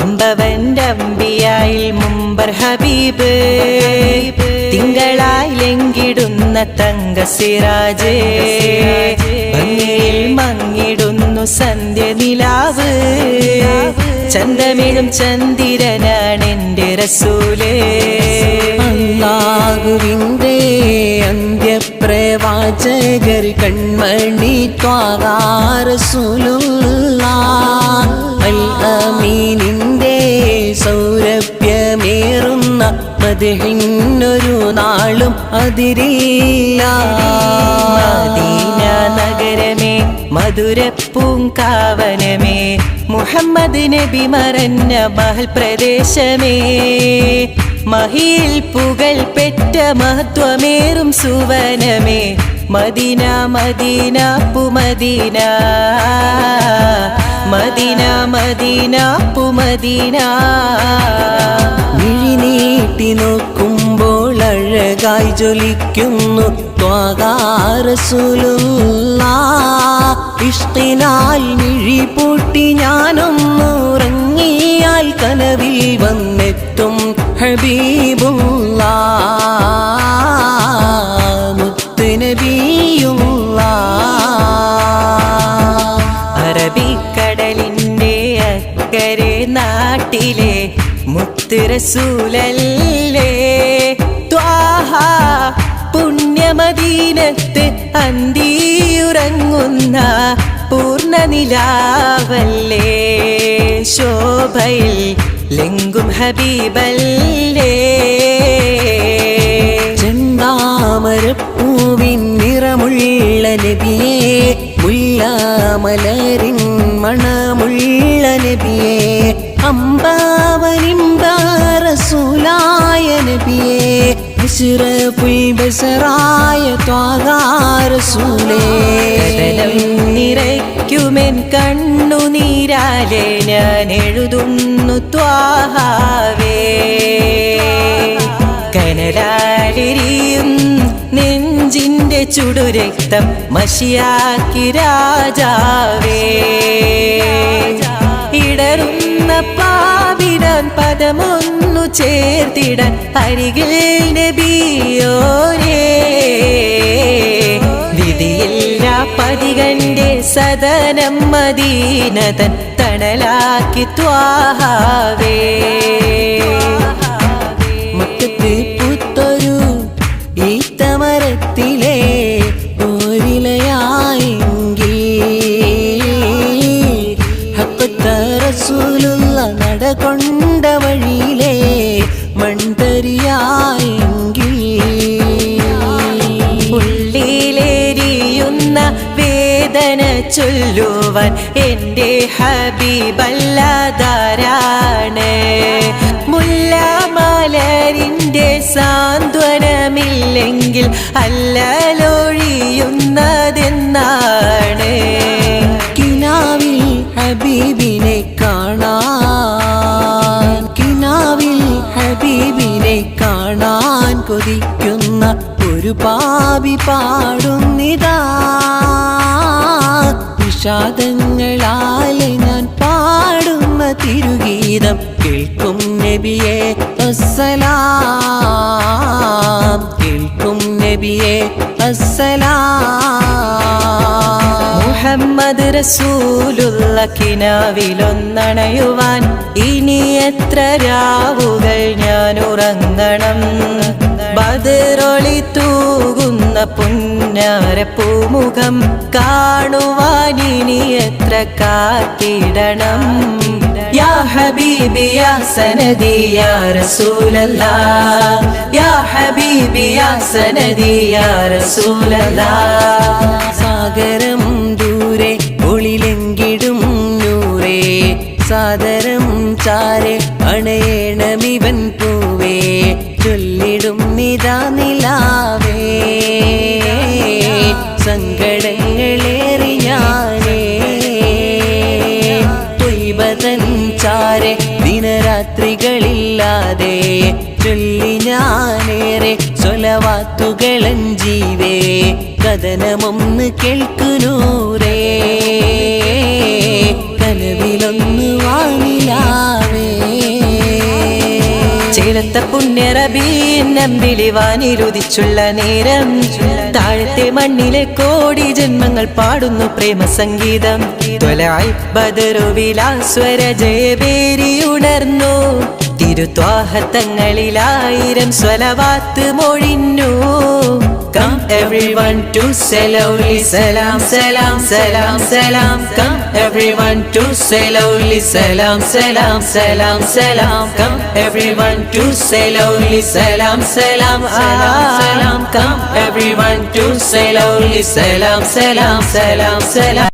അമ്പവന്റെ അമ്പിയായിൽ മുമ്പർ ഹബീബ്. തിങ്കളായി ലെങ്കിടുന്ന തങ്ക സിറാജേ ഭംഗിയിൽ മങ്ങിടുന്നു സന്ധ്യ നിലാവ് ചന്ദമിഴും ചന്ദിരനാണ് എന്റെ റസൂലേ. അല്ലാഹുവിന്റെ അന്ത്യപ്രവാചകർ കൺമണി ത്വാകാറസുലുള്ള അൽ അമീനിന്റെ സൗരഭ്യമേറുന്ന മതിഹിന്നൊരു നാളും അതിരില്ല. മദീന നഗരമേ മധുരപ്പൂങ്കാവനമേ മുഹമ്മദ് നബി മറഞ്ഞ മഹൽ പ്രദേശമേ. മഹിയിൽ പുകൾ പെറ്റ മഹത്വമേറും സുവനമേ മദീന മദീന പുമദീന മദീന. മദീന പുമദീന മിഴിനീട്ടി നോക്കുമ്പോൾ അഴകായി ജ്വലിക്കുന്നു ത്വാകാരസുലുള്ള ഇഷ്ടിനാൽ മിഴി പൂട്ടി ഞാനൊന്നുറങ്ങിയാൽ കനവിൽ വന്നെത്തും മുത്തുരസൂലല്ലേ ത്വാഹ പുണ്യമദീനത്ത് അന്തിയുറങ്ങുന്ന പൂർണനിലാവല്ലേ? ശോഭയിൽ ലെങ്കും ഹബീബല്ലേ? ചെന്താമരപ്പൂവിൻ നിറമുള്ള നബിയേ മുല്ലാമലരിൻ മണമുള്ള നബിയേ അമ്പാവനിമ്പാറസൂലായ നബിയേ അഷ്റഫുൽ ബസറായ ത്വാകാരസൂലേ കടലം കണ്ണു കണ്ണുനീരാലെ ഞാൻ എഴുതുന്നു ത്വാഹാവേ കനലാലിരിയും നെഞ്ചിന്റെ ചുടുരക്തം മഷിയാക്കി രാജാവേ. പദമൊന്നു ചേർത്തിടാൻ അരികിൽ നബിയോരേ വിധിയില്ല പതികന്റെ സദനം മദീനതൻ തണലാക്കി ത്വാഹാവേ. നടകൊണ്ട വഴിയിലെ മൺതരിയായെങ്കിൽ ഉള്ളിലേരിയുന്ന വേദന ചൊല്ലുവാൻ എന്റെ ഹബീബല്ലാതാരാണ്. മുല്ലമലരിന്റെ സാന്ത്വനമില്ലെങ്കിൽ അല്ലലൊഴിയുന്നതെന്നാണ് കൊതിക്കുന്ന ഒരു പാവി പാടുന്നിതാ. വിഷാദങ്ങളാലെ ഞാൻ പാടുന്ന തിരുഗീതം കേൾക്കും നബിയെ അസ്സലാം. കേൾക്കും നബിയെ അസ്സലാം. മുഹമ്മദ് റസൂലുള്ള കിനാവിലൊന്നണയുവാൻ ഇനി എത്ര രാവുകൾ ഞാൻ ഉറങ്ങണം? തൂകുന്ന പുന്നാര പൂമുഖം കാണുവാൻ എത്ര കാത്തിടണം യാ ഹബീബി യാ സനദി യാ റസൂലല്ല യാ ഹബീബി യാ സനദി യാ റസൂലല്ല സാഗരം ദിനരാത്രികളില്ലാതെ ചൊല്ലി ഞാനേറെ സ്വലവാത്തുകളൻ ജീവേ കഥനമൊന്ന് കേൾക്കുനൂറേ. കനവിലൊന്ന് വാനിലാവേ. ചേലത്ത പുണ്യറബീന്നം വിളിവാനിരുതിച്ചുള്ള നേരം താഴത്തെ മണ്ണിലെ കോടി ജന്മങ്ങൾ പാടുന്നു പ്രേമ സംഗീതം ത്വലായി ബദറുവിലാസ്വര ജയബേരി ഉണർന്നു തിരുത്വാഹത്തങ്ങളിലായിരം സ്വലവാത്ത് മൊഴിഞ്ഞു. കം എവ്രി വൺ ടു സെലോലി സലാം സലാം സലാം സലാം കം എവ്രി വൺ ടു സെലോലി സലാം സലാം സലാം സലാം കം എവ്രി വൺ ടു സെലോലി സലാം സലാം സലാം കം എവ്രി വൺ ടു സെലോലി സലാം സലാം സലാം സലാം